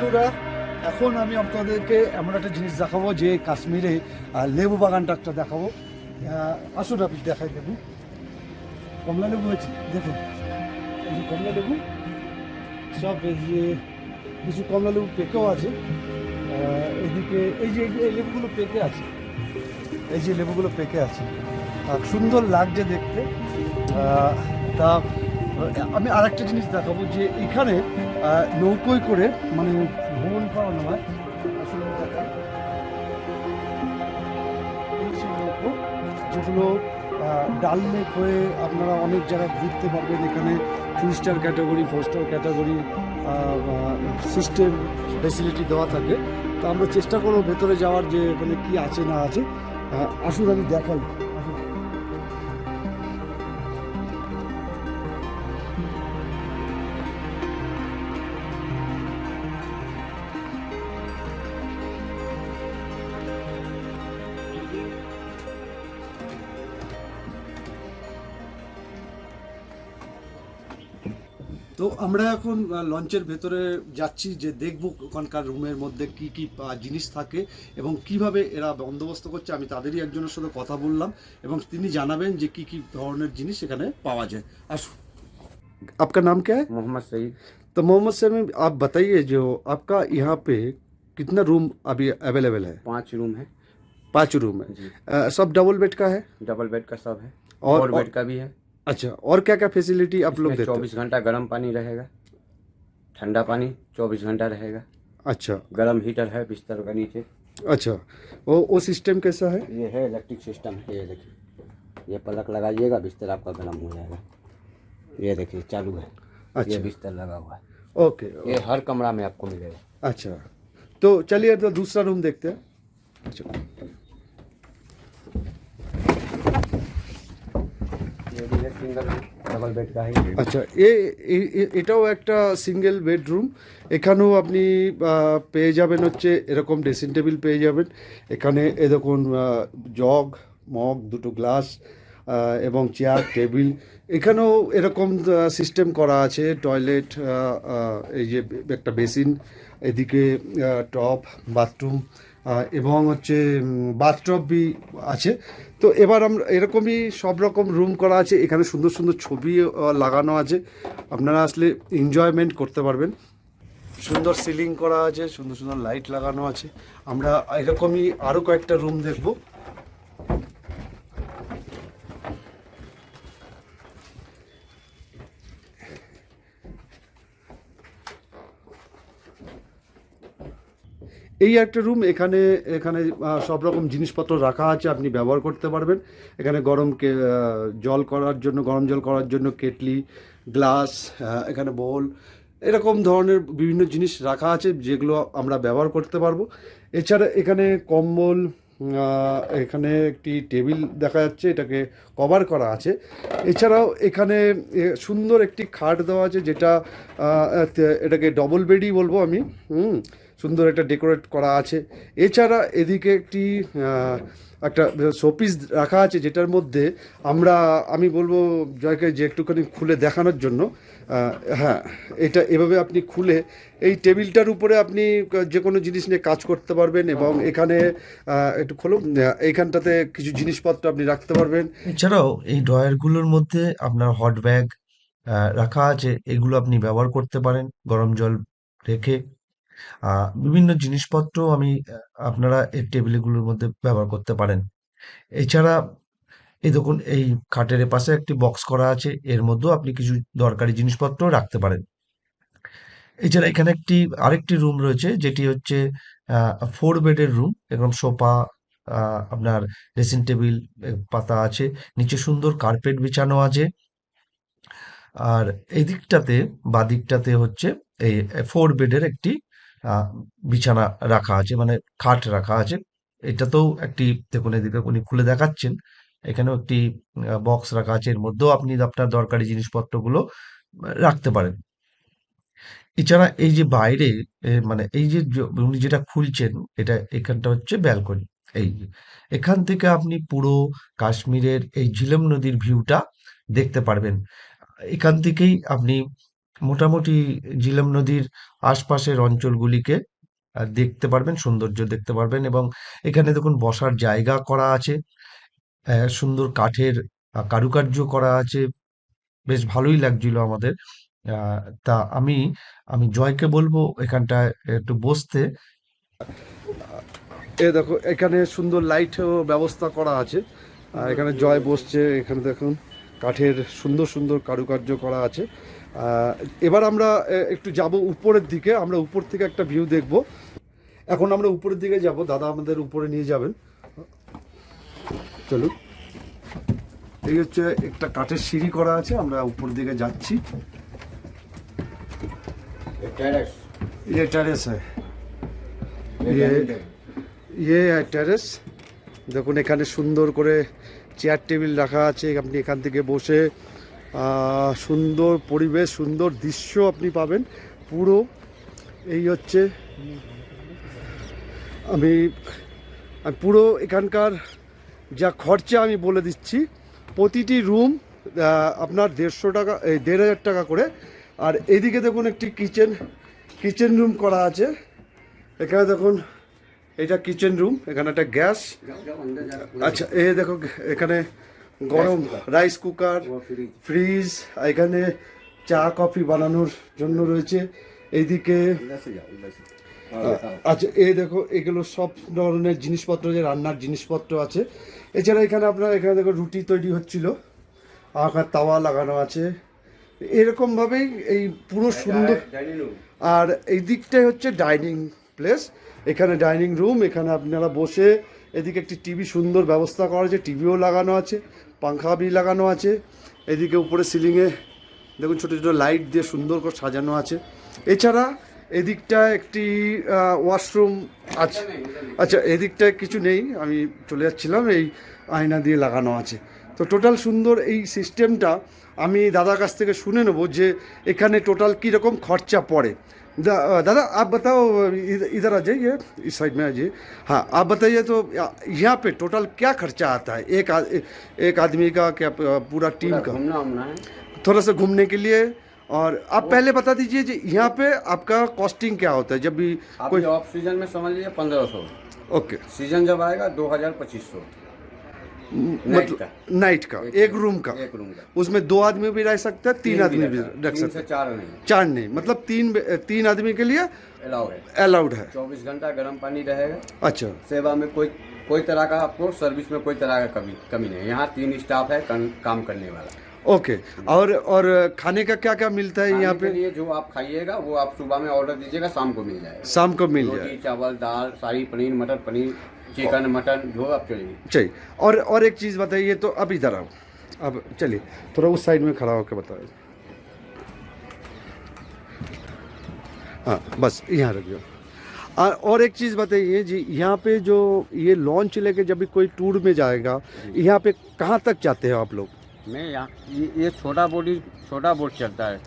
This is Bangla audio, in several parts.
বন্ধুরা, এখন আমি আপনাদেরকে এমন একটা জিনিস দেখাবো যে কাশ্মীরে লেবু বাগানটা একটা দেখাবো। আসুন আপনি দেখাই দেবো কমলা লেবু হয়েছে, দেখুন। এই কমলা লেবু, সব যে কিছু কমলা লেবু পেকেও আছে। এদিকে এই যে এই লেবুগুলো পেকে আছে। এই যে লেবুগুলো পেকে আছে। সুন্দর লাগছে দেখতে। তা, আমি আরেকটা জিনিস দেখাবো যে এখানে নৌকোয় করে মানে ভ্রমণ করানো হয়। যেগুলো ডাল লেক হয়ে আপনারা অনেক জায়গায় ঘুরতে পারবেন। এখানে three star category four star category system facility দেওয়া থাকে। তো আমরা চেষ্টা করব ভেতরে যাওয়ার যে এখানে কি আছে না আছে। আসুন আমি দেখাই। তো আমরা এখন আহ, লঞ্চের ভেতরে যাচ্ছি যে দেখব ওখানকার রুমের মধ্যে কি কি আহ, জিনিস থাকে এবং কিভাবে এরা বন্দোবস্ত করছে আমি তাদেরই একজনের সাথে কথা বললাম এবং তিনি জানাবেন যে কি কি ধরনের জিনিস এখানে পাওয়া যায় আসুন आपका नाम क्या है मोहम्मद सईद तो मोहम्मद समीम आप बताइए जो आपका यहाँ पे कितना रूम अभी अवेलेबल है पांच रूम है पांच रूम है जी अ, सब डबल बेड का है डबल बेड का सब है और, और और बेड का भी है अच्छा और क्या क्या फैसिलिटी आप लोग देते चौबीस घंटा गर्म पानी रहेगा ठंडा पानी चौबीस घंटा रहेगा। अच्छा। गर्म हीटर है बिस्तर का नीचे। अच्छा वो वो सिस्टम कैसा है? ये है इलेक्ट्रिक सिस्टम है ये देखिए। ये पलक लगाइएगा बिस्तर आपका गर्म हो जाएगा। ये देखिए चालू है। अच्छा। ये बिस्तर लगा हुआ है। ओके। ये हर कमरा में आपको मिलेगा। अच्छा। तो चलिए तो दूसरा रूम देखते हैं। अच्छा। सिंगल डबल बेड का है ये। আচ্ছা এ এ- এ- এটাও একটা সিঙ্গেল বেডরুম এখানেও আপনি আহ, পেয়ে যাবেন হচ্ছে এরকম ড্রেসিং টেবিল পেয়ে যাবেন এখানে এ দেখুন জগ মগ দুটো গ্লাস এবং চেয়ার টেবিল এখানেও এরকম সিস্টেম করা আছে টয়লেট এই যে একটা বেসিন এদিকে টপ বাথরুম এবং হচ্ছে বাথটবই আছে। তো এবার আমরা এরকমই সব রকম রুম করা আছে। এখানে সুন্দর সুন্দর ছবি লাগানো আছে। আপনারা আসলে এনজয়মেন্ট করতে পারবেন। সুন্দর সিলিং করা আছে, সুন্দর সুন্দর লাইট লাগানো আছে। আমরা এরকমই আরও কয়েকটা রুম দেখব। এই একটা রুম এখানে এখানে সব রকম জিনিসপত্র রাখা আছে, আপনি ব্যবহার করতে পারবেন। এখানে গরম জল করার জন্য, গরম জল করার জন্য কেটলি, গ্লাস এখানে বোল এরকম ধরনের বিভিন্ন জিনিস রাখা আছে যেগুলো আমরা ব্যবহার করতে পারব। এছাড়া এখানে কম্বল এখানে একটি টেবিল দেখা যাচ্ছে, এটাকে কভার করা আছে। এছাড়াও এখানে সুন্দর একটি খাট দেওয়া আছে যেটা এটাকে ডবল বেডই বলব আমি, হুম? সুন্দর একটা ডেকোরেট করা আছে। এছাড়া এদিকে একটি একটা শোপিস রাখা আছে যেটার মধ্যে আমরা আমি বলব জয়কে যে একটুখানি খুলে দেখানোর জন্য হ্যাঁ এটা এভাবে আপনি খুলে এই টেবিলটার উপরে আপনি যে কোনো জিনিস নিয়ে কাজ করতে পারবেন এবং এখানে একটু আহ, এইখানটাতে কিছু জিনিসপত্র আপনি রাখতে পারবেন। এছাড়াও এই ড্রয়ারগুলোর মধ্যে আপনার হট ব্যাগ রাখা আছে। এগুলো আপনি ব্যবহার করতে পারেন। গরম জল রেখে বিভিন্ন জিনিসপত্র আমি আপনারা এই টেবিলগুলোর মধ্যে ব্যবহার করতে পারেন। এছাড়া, এই দেখুন, এই খাটের পাশে একটি বক্স করা আছে। এর মধ্যেও আপনি কিছু দরকারি জিনিসপত্র রাখতে পারেন। এছাড়া এখানে একটি, আরেকটি রুম রয়েছে, যেটি হচ্ছে ফোর বেডের রুম। এরকম সোফা আপনার ড্রেসিং টেবিল পাতা আছে। নিচে সুন্দর কার্পেট বিছানো আছে। আর এই দিকটাতে বা দিকটাতে হচ্ছে, এই ফোর বেডের একটি বিছানা রাখা আছে মানে খাট রাখা আছে। এটাতেও একটি, দেখুন এদিকে উনি খুলে দেখাচ্ছেন। এখানেও একটি বক্স রাখা আছে। এর মধ্যেও আপনি আপনার দরকারি জিনিসপত্রগুলো রাখতে পারেন। এছাড়া এই যে বাইরে মানে এই যে উনি যেটা খুলছেন, এটা এখানটা হচ্ছে ব্যালকনি। এই এখান থেকে আপনি পুরো কাশ্মীরের এই ঝিলম নদীর ভিউটা দেখতে পারবেন। এখান থেকেই আপনি মোটামুটি ঝিলম নদীর আশপাশের অঞ্চলগুলিকে দেখতে পারবেন, সৌন্দর্য দেখতে পারবেন এবং এখানে দেখুন বসার জায়গা করা আছে সুন্দর কাঠের কারুকার্য করা আছে, বেশ ভালোই লাগছিল আমাদের। তা আমি আমি জয়কে বলব এখানটায় একটু বসতে। এ দেখো, এখানে সুন্দর লাইটও ব্যবস্থা করা আছে। এখানে জয় বসছে, এখানে দেখুন কাঠের সুন্দর সুন্দর কারুকার্য করা আছে। এবার আমরা এ, একটু যাব উপরের দিকে আমরা উপর থেকে একটা ভিউ দেখব এখন আমরা উপরের দিকে যাব দাদা আমাদের উপরে নিয়ে যাবেন চলুন এই হচ্ছে একটা কাঠের সিঁড়ি করা আছে আমরা উপর দিকে যাচ্ছি ये टेरेस ये टेरेस है ये ये डाइनिंग टेबल। ইয়ে টেরেস দেখুন এখানে সুন্দর করে চেয়ার টেবিল রাখা আছে আপনি এখান থেকে বসে আহ, সুন্দর পরিবেশ, সুন্দর দৃশ্য আপনি পাবেন। পুরো এই হচ্ছে, আমি পুরো এখানকার যা খরচা আমি বলে দিচ্ছি, প্রতিটি রুম আপনার দেড়শো টাকা, এই দেড় হাজার টাকা করে। আর এদিকে দেখুন একটি কিচেন কিচেন রুম করা আছে। এখানে দেখুন, এটা কিচেন রুম, এখানে একটা গ্যাস। আচ্ছা এ দেখো, এখানে গরম রাইস কুকার ফ্রিজ এখানে চা কফি বানানোর জন্য রয়েছে। এইদিকে আচ্ছা এই দেখো এগুলো সব ধরনের জিনিসপত্র যে রান্নার জিনিসপত্র আছে। এছাড়া এখানে আপনার এখানে দেখো রুটি তৈরি হচ্ছিল। আঁকার তাওয়া লাগানো আছে। এরকমভাবেই এই পুরো সুন্দর আর এই দিকটাই হচ্ছে ডাইনিং প্লেস এখানে ডাইনিং রুম এখানে আপনারা বসে এদিকে একটি টিভি সুন্দর ব্যবস্থা করা আছে, টিভিও লাগানো আছে, পাংখা বি লাগানো আছে, এদিকে উপরে সিলিংয়ে দেখুন ছোটো ছোটো লাইট দিয়ে সুন্দর করে সাজানো আছে। এছাড়া এদিকটা একটি ওয়াশরুম আছে। আচ্ছা এদিকটায় কিছু নেই, আমি চলে যাচ্ছিলাম, এই আয়না দিয়ে লাগানো আছে। তো টোটাল সুন্দর এই সিস্টেমটা আমি দাদার কাছ থেকে শুনে নেব যে এখানে টোটাল কীরকম খরচা পড়ে। दा- दादा आप बताओ इधर आ जाइए इस साइड में आ जाइए। हाँ आप बताइए तो यहाँ पे टोटल क्या खर्चा आता है? एक आ, एक आदमी का क्या पूरा टीम का? घूमना घूमना है। थोड़ा सा घूमने के लिए और आप पहले बता दीजिए जी यहाँ पे आपका कॉस्टिंग क्या होता है? जब भी कोई ऑफ़ सीज़न में समझ लीजिए पंद्रह सौ। ओके। सीज़न जब आएगा दो हज़ार पच्चीस सौ। मतलब नाइट का। एक रूम का। एक रूम का। उसमें दो आदमी भी रह सकते हैं तीन आदमी भी रख सकते हैं। चार नहीं चार नहीं मतलब तीन तीन आदमी के लिए अलाउ है। अलाउड है। चौबीस घंटा गर्म पानी रहेगा। अच्छा। सेवा में कोई कोई तरह का आपको सर्विस में कोई तरह का कमी कमी नहीं है। यहाँ तीन स्टाफ है काम करने वाला। ओके और और खाने का क्या क्या मिलता है यहाँ पे? लिए जो आप खाइएगा वो आप सुबह में ऑर्डर दीजिएगा शाम को मिल जाएगा। शाम को मिल जाएगा। चावल दाल शाही पनीर मटर पनीर चिकन मटन जो आप चाहिए। चाहिए और और एक चीज़ बताइए तो अब इधर आओ। अब चलिए थोड़ा उस साइड में खड़ा होकर बताओ। हाँ बस यहाँ रखिए और और एक चीज़ बताइए जी यहाँ पे जो ये लॉन्च लेके जब भी कोई टूर में जाएगा यहाँ पे कहाँ तक जाते हो आप लोग? मैं यहाँ ये, छोटा बोटी छोटा बोट चलता है।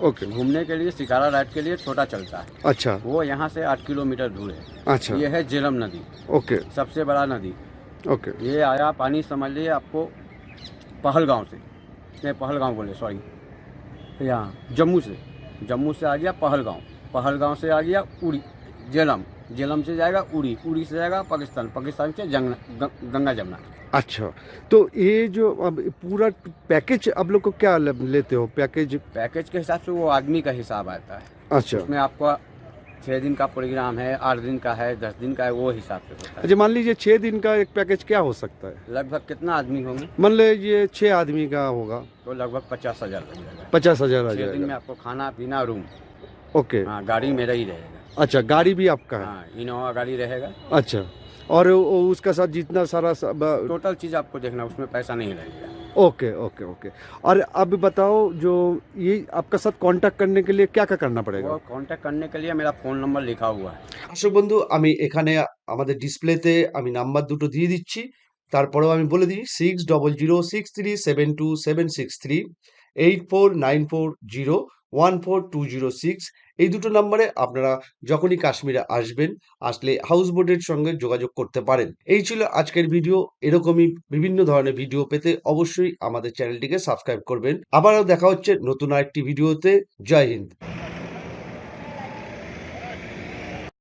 ओके। घूमने के लिए शिकारा राइड के लिए छोटा चलता है। अच्छा। वो यहाँ से आठ किलोमीटर दूर है। अच्छा। ये है जेलम नदी। ओके। सबसे बड़ा नदी। ओके। ये आया पानी समझ लिए आपको पहलगांव से। नहीं पहलगांव बोले सॉरी यहाँ जम्मू से। जम्मू से आ गया पहलगांव। पहलगांव से आ गया उड़ी जेलम। जेलम से जाएगा उड़ी। उड़ी से जाएगा पाकिस्तान। पाकिस्तान से जंगना गंगा जमुना। अच्छा तो ये जो अब पूरा पैकेज आप लोग को क्या लेते हो? पैकेज? पैकेज के हिसाब से वो आदमी का हिसाब आता है। अच्छा। उसमें आपका छः दिन का प्रोग्राम है आठ दिन का है दस दिन का है वो हिसाब से होता है। अच्छा मान लीजिए छः दिन का एक पैकेज क्या हो सकता है? लगभग कितना आदमी होंगे? मान लीजिए छः आदमी का होगा। तो लगभग पचास हज़ार लग जाएगा। पचास हज़ार छः दिन में आपको खाना पीना रूम। ओके। हाँ गाड़ी मेरा ही रहेगा। अच्छा गाड़ी भी आपका है? हाँ इनोवा गाड़ी रहेगा। अच्छा। और वो उसका साथ जितना सारा सब टोटल चीज़ आपको देखना उसमें पैसा नहीं लगेगा ओके ओके ओके और अब बताओ जो ये आपका साथ कांटेक्ट करने के लिए क्या क्या करना पड़ेगा वो कांटेक्ट करने के लिए मेरा फ़ोन नंबर लिखा हुआ है দর্শক বন্ধু আমি এখানে আমাদের ডিসপ্লেতে আমি নাম্বার দুটো দিয়ে দিচ্ছি তারপরেও আমি বলে দিই six double zero six three seven two seven six three eight four nine four zero one four two zero six এই দুটো নাম্বারে আপনারা যখনই কাশ্মীরে আসবেন, আসলে হাউস বোটের সঙ্গে যোগাযোগ করতে পারেন। এই ছিল আজকের ভিডিও এরকমই বিভিন্ন ধরনের ভিডিও পেতে অবশ্যই আমাদের চ্যানেলটিকে সাবস্ক্রাইব করবেন। আবারও দেখা হচ্ছে নতুন আরেকটি ভিডিওতে জয় হিন্দ।